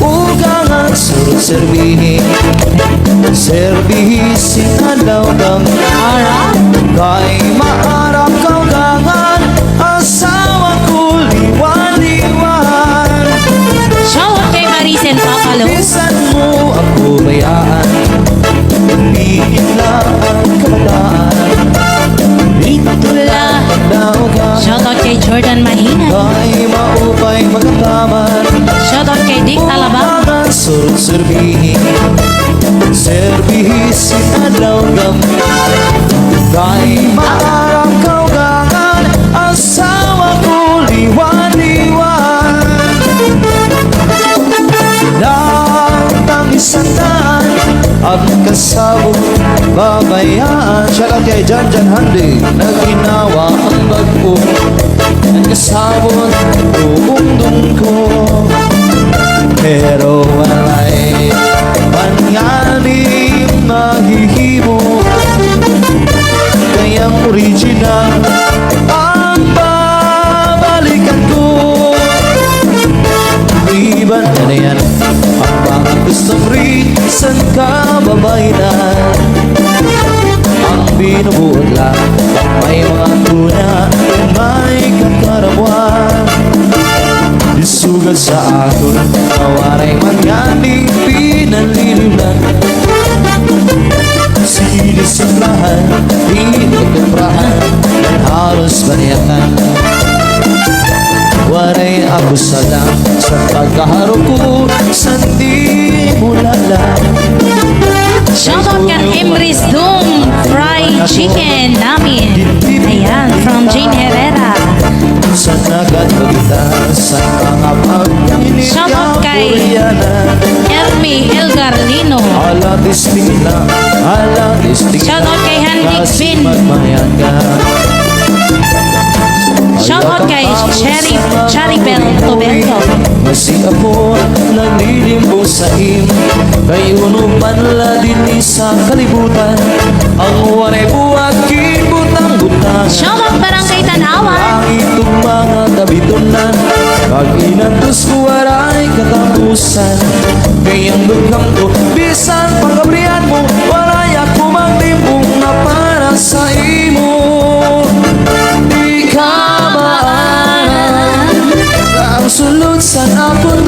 Huwag ang serbihin Serbihisi alaw ng Alabang. Mga surut serbihin Serbihisin alaw kang Kay maarap kau gangan Asawa ko liwan-liwan Lang isang At kasabot babayaan. Shout out kay Jan Jan Handi Naginawa ang bagpo. Kasabot buong ko Pero ka babaylan Ang binubuod lang May mga tuna May kakarawan Isugat sa akin Nawaray mangyari Pinalililan Sinisimplahan Pinagkaprahan Halos baniyakan Waray ako sa lang Sa pagkaharap ko Sa di mo lalang Chicken namin. Ayan, from Jane Herrera. Shout out kay- Koreana Ermi Elgar Lino. Ala disting na Ala disting Shout out kay Handik Bin. Shout out kay Cherry Cherry Bell Tobello. Masi ako naglilimbo sa im Kay uno panla din sa kalibutan Ang waray buwag kibutang butang Shout out Barangay Tanawan. Ang itong mga kabitunan Pag inantos ko aray katapusan. Kayang lughang ko Bisan pagkabrihan mo Waray ako magtimpong na para sa imo. Di ka maanan Ang sulod sa akong